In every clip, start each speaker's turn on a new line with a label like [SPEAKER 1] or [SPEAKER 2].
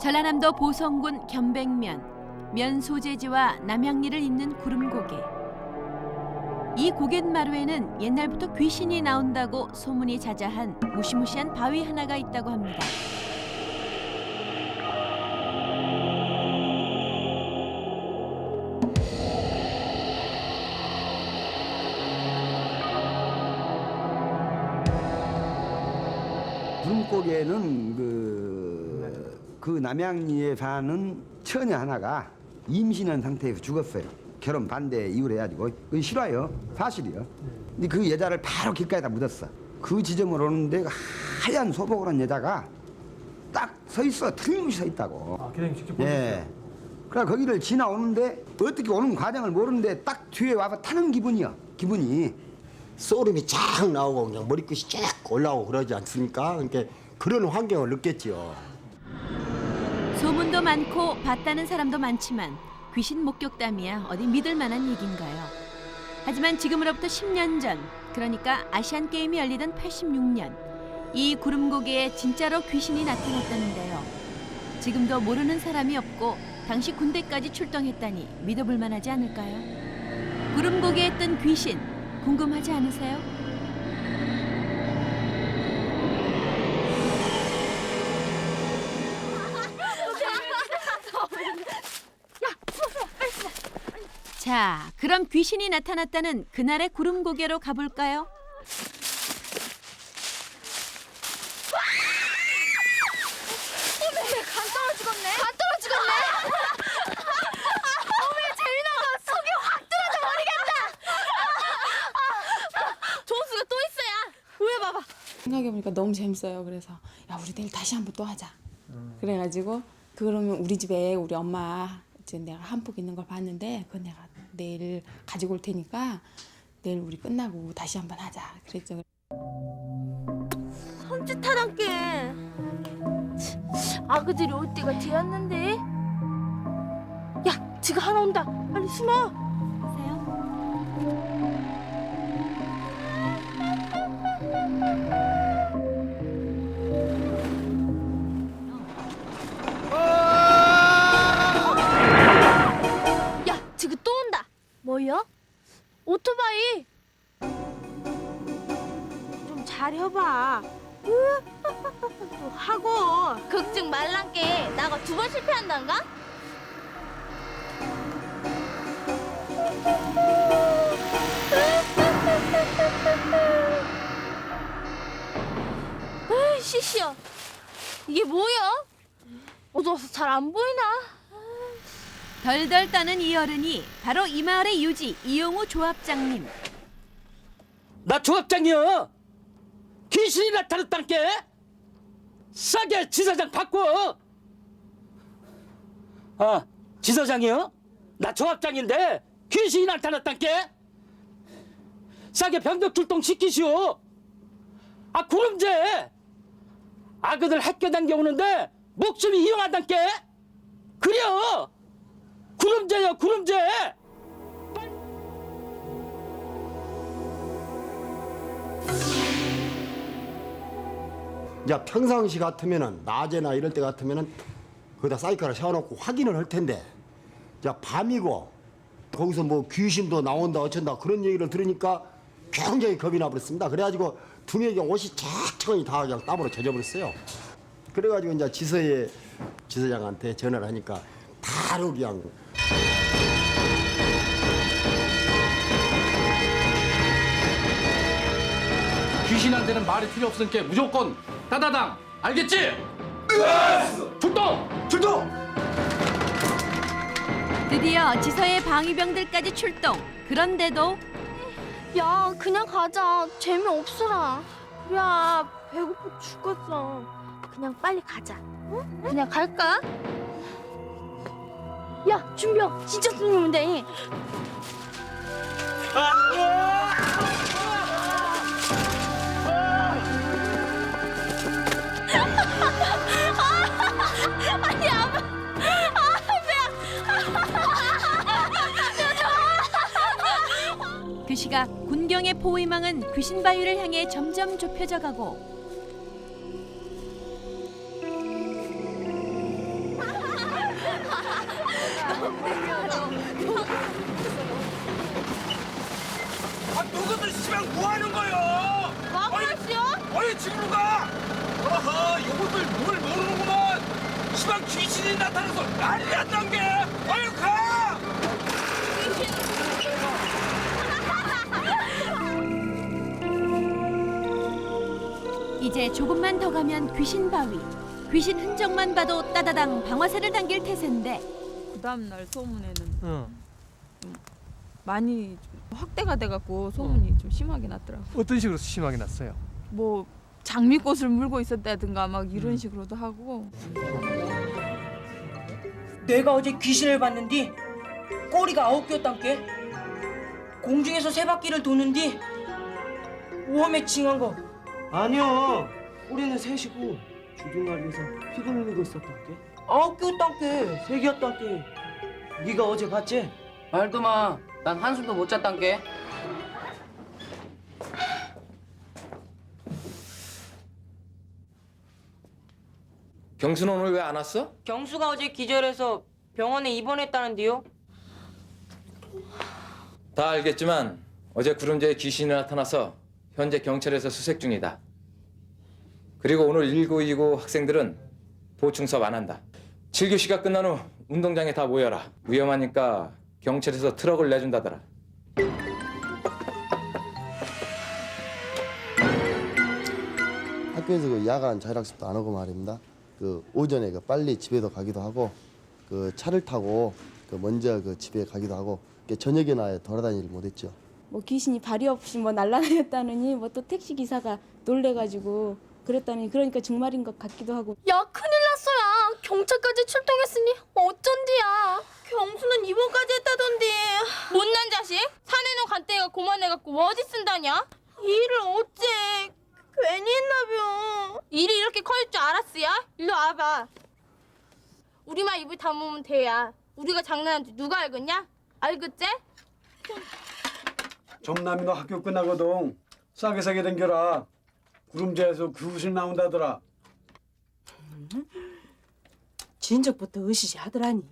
[SPEAKER 1] 전라남도 보성군 견백면 면 소재지와 남양리를 잇는 구름고개. 이 고갯마루에는 옛날부터 귀신이 나온다고 소문이 자자한 무시무시한 바위 하나가 있다고 합니다.
[SPEAKER 2] 구름고개는 그, 그 남양리에 사는 처녀 하나가 임신한 상태에서 죽었어요. 결혼 반대 이유를 해가지고 그건 싫어요. 사실이요. 근데 그 여자를 바로 길가에다 묻었어. 그 지점으로 오는데 하얀 소복을 한 여자가 딱 서 있어. 틀림없이 서 있다고.
[SPEAKER 3] 아, 기장님 직접
[SPEAKER 2] 예.
[SPEAKER 3] 보셨어요?
[SPEAKER 2] 그래 거기를 지나오는데 어떻게 오는 과정을 모르는데 딱 뒤에 와서 타는 기분이야. 기분이.
[SPEAKER 4] 소름이 쫙 나오고 그냥 머리끝이 쫙 올라오고 그러지 않습니까? 그러니까 그런 환경을 느꼈죠.
[SPEAKER 1] 소문도 많고 봤다는 사람도 많지만 귀신 목격담이야 어디 믿을 만한 얘긴가요? 하지만 지금으로부터 10년 전, 그러니까 아시안 게임이 열리던 86년, 이 구름 고개에 진짜로 귀신이 나타났다는데요. 지금도 모르는 사람이 없고 당시 군대까지 출동했다니 믿어볼 만하지 않을까요? 구름 고개에 뜬 귀신 궁금하지 않으세요? 자, 그럼 귀신이 나타났다는 그날의 구름 고개로 가볼까요?
[SPEAKER 5] 간 떨어지겠네. 간 떨어지겠네. 어머야 재민아가 속이 확 뚫어져 버리겠다. 종수가 또 있어야. 왜 봐봐.
[SPEAKER 6] 생각해보니까 너무 재밌어요. 그래서 야 우리 내일 다시 한번 또 하자. 그래가지고 그러면 우리 집에 우리 엄마 이제 내가 한복 있는 걸 봤는데 그거 내가 내일 가지고 올 테니까 내일 우리 끝나고 다시 한번 하자. 그랬죠.
[SPEAKER 5] 손짓하란께. 아그들이 올 때가 되었는데. 야, 지금 하나 온다. 빨리 숨어. 뭐요? 오토바이. 좀 잘해봐. 하고 걱정 말란게 나가 두 번 실패한단가? 에이 시시야 이게 뭐야? 어두워서 잘 안 보이나?
[SPEAKER 1] 덜덜 떠는 이 어른이 바로 이 마을의 유지 이용우 조합장님.
[SPEAKER 7] 나 조합장이여 귀신이 나타났단께. 싸게 지사장 바꿔 아 지사장이요? 나 조합장인데 귀신이 나타났단께. 싸게 병력 출동 시키시오. 아 구름제. 아그들 학교 당겨 오는데 목숨이 이용하단께. 그려 구름제요 구름제
[SPEAKER 4] 이제 평상시 같으면은 낮에나 이럴 때 같으면은 거기다 사이클을 세워놓고 확인을 할 텐데 이제 밤이고 거기서 뭐 귀신도 나온다 어쩐다 그런 얘기를 들으니까 굉장히 겁이 나버렸습니다. 그래가지고 두 명이 옷이 착착하니 다 그냥 땀으로 젖어버렸어요. 그래가지고 이제 지서의 지서장한테 전화를 하니까 바로 그냥
[SPEAKER 8] 귀신한테는 말이 필요 없으니까 무조건 따다당 알겠지? 출동!
[SPEAKER 1] 드디어 지서의 방위병들까지 출동. 그런데도
[SPEAKER 5] 야, 그냥 가자. 재미없어라. 야, 배고파 죽겠어. 그냥 빨리 가자. 응? 그냥 갈까? 야, 준비야. 진짜 손님 온대. 아
[SPEAKER 1] 씨가 군경의 포위망은 귀신 바위를 향해 점점 좁혀져 가고
[SPEAKER 3] 아 누구들 시방 뭐 하는 거요?
[SPEAKER 5] 와그라시요?
[SPEAKER 3] 뭐 어이 집으로 가! 어허 요것들 뭘 모르는구만 시방 귀신이 나타나서 난리 났단 게!
[SPEAKER 1] 이제 조금만 더 가면 귀신 바위. 귀신 흔적만 봐도 따다당 방화쇠를 당길 태세인데
[SPEAKER 6] 그 다음날 소문에는 좀 많이 좀 확대가 돼갖고 소문이 좀 심하게 났더라고.
[SPEAKER 9] 어떤 식으로 심하게 났어요?
[SPEAKER 6] 뭐 장미꽃을 물고 있었다든가 막 이런 식으로도 하고
[SPEAKER 10] 내가 어제 귀신을 봤는디 꼬리가 아홉 개였단께 공중에서 세 바퀴를 도는디 오험에 징한 거
[SPEAKER 11] 아니요. 우리는 셋이고 주둥아리에서 피를 흘리고 있었단게.
[SPEAKER 10] 아홉 개였단께
[SPEAKER 11] 세 개였단게. 네가 어제 봤지?
[SPEAKER 10] 말도 마 난 한숨도 못 잤단께
[SPEAKER 3] 경수는 오늘 왜 안 왔어?
[SPEAKER 10] 경수가 어제 기절해서 병원에 입원했다는데요
[SPEAKER 12] 다 알겠지만 어제 구름제에 귀신이 나타나서 현재 경찰에서 수색 중이다. 그리고 오늘 1929 학생들은 보충 수업 안 한다. 7교시가 끝난 후 운동장에 다 모여라. 위험하니까 경찰에서 트럭을 내준다더라.
[SPEAKER 13] 학교에서 그 야간 자율학습도 안 하고 말입니다. 그 오전에 그 빨리 집에도 가기도 하고 그 차를 타고 그 먼저 그 집에 가기도 하고 그 저녁에나 돌아다니를 못했죠.
[SPEAKER 6] 뭐 귀신이 발이 없이 뭐 날라다녔다느니 뭐 또 택시 기사가 놀래가지고 그랬다니 그러니까 정말인 것 같기도 하고.
[SPEAKER 5] 야 큰일 났어야 경찰까지 출동했으니 어쩐디야. 경수는 입원까지 했다던데. 못난 자식? 사내놈 간대가 고만해갖고 뭐 어디 쓴다냐? 일을 어째 괜히 했나벼. 일이 이렇게 커질 줄 알았어야? 일로 와봐. 우리만 입을 다무면 돼야. 우리가 장난한 줄 누가 알겠냐? 알겠지?
[SPEAKER 11] 정남이도 학교 끝나거든. 싸게 싸게 댕겨라. 구름제에서 귀신 나온다더라.
[SPEAKER 10] 진적부터 의시시 하더라니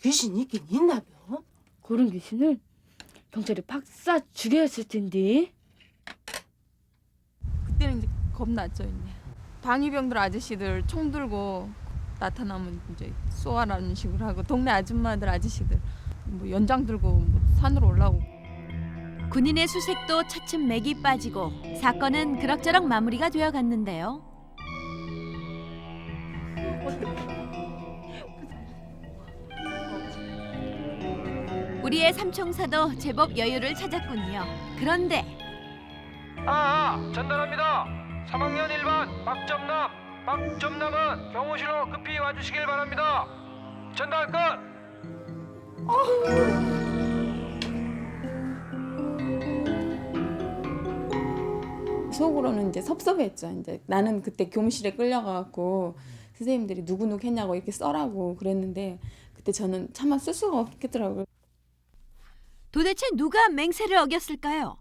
[SPEAKER 10] 귀신 있긴 있나벼
[SPEAKER 5] 그런 귀신을 경찰이 박사 죽였을 텐데
[SPEAKER 6] 그때는 이제 겁났죠 이제 방위병들 아저씨들 총 들고 나타나면 이제 쏘아라는 식으로 하고 동네 아줌마들 아저씨들 뭐 연장 들고 뭐 산으로 올라오고
[SPEAKER 1] 군인의 수색도 차츰 맥이 빠지고 사건은 그럭저럭 마무리가 되어 갔는데요. 우리의 삼총사도 제법 여유를 찾았군요. 그런데
[SPEAKER 3] 아, 전달합니다. 3학년 1반 박점남. 박점남은 병원실로 급히 와주시길 바랍니다. 전달 끝!
[SPEAKER 6] 속으로는 이제 섭섭했죠. 이제 나는 그때 교무실에 끌려가갖고 선생님들이 누구 누구 했냐고 이렇게 써라고 그랬는데 그때 저는 차마 쓸 수가 없겠더라고요.
[SPEAKER 1] 도대체 누가 맹세를 어겼을까요?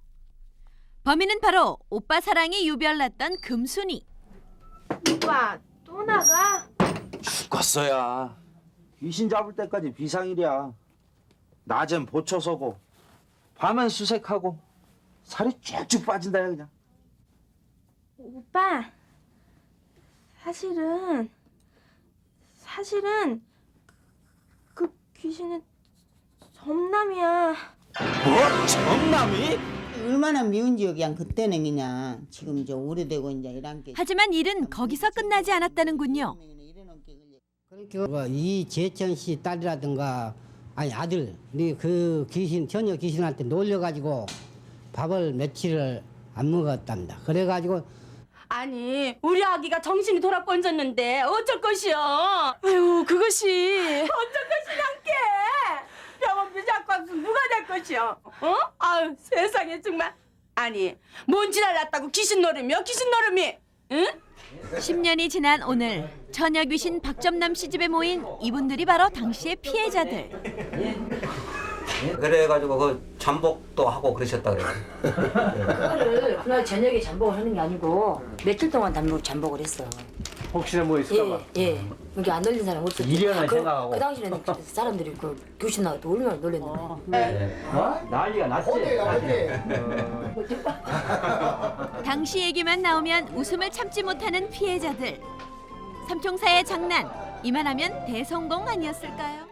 [SPEAKER 1] 범인은 바로 오빠 사랑이 유별났던 금순이.
[SPEAKER 5] 오빠 또 나가?
[SPEAKER 11] 죽었어야. 귀신 잡을 때까지 비상일이야. 낮엔 보초 서고 밤엔 수색하고 살이 쭉쭉 빠진다 야 그냥.
[SPEAKER 5] 오빠 사실은 사실은 그, 그 귀신은 점남이야
[SPEAKER 11] 뭐? 정남이?
[SPEAKER 10] 얼마나 미운지 그냥 그때는 그냥 지금 이제 오래되고 이제 이런 게
[SPEAKER 1] 하지만 일은 거기서 끝나지 않았다는군요.
[SPEAKER 10] 그러니까 이 재천 씨 딸이라든가 아니 아들 그 귀신 처녀 귀신한테 놀려가지고 밥을 며칠을 안 먹었답니다. 그래가지고
[SPEAKER 5] 아니 우리 아기가 정신이 돌아 번졌는데 어쩔 것이요 아유 그것이. 어쩔 것이란게 병원비 잡고 와서 누가 될 것이요 어? 아유 세상에 정말. 아니 뭔 지랄 났다고 귀신 노름이요 귀신 노름이. 응?
[SPEAKER 1] 10년이 지난 오늘 처녀 귀신 박점남 씨 집에 모인 이분들이 바로 당시의 피해자들.
[SPEAKER 11] 그래가지고 그 잠복도 하고 그러셨다 그래요.
[SPEAKER 10] 그날 저녁에 잠복을 하는 게 아니고 며칠 동안 잠복, 잠복을 했어.
[SPEAKER 11] 혹시나 뭐 있을까 봐.
[SPEAKER 9] 예, 예. 여기 안 놀린 사람 없었죠.
[SPEAKER 11] 미련을
[SPEAKER 9] 그,
[SPEAKER 11] 생각하고.
[SPEAKER 9] 그 당시에는 그 사람들이 그 교신 나가도 얼마나 놀랬는데.
[SPEAKER 11] 어? 난리가 났지.
[SPEAKER 1] 당시 얘기만 나오면 웃음을 참지 못하는 피해자들. 삼총사의 장난 이만하면 대성공 아니었을까요?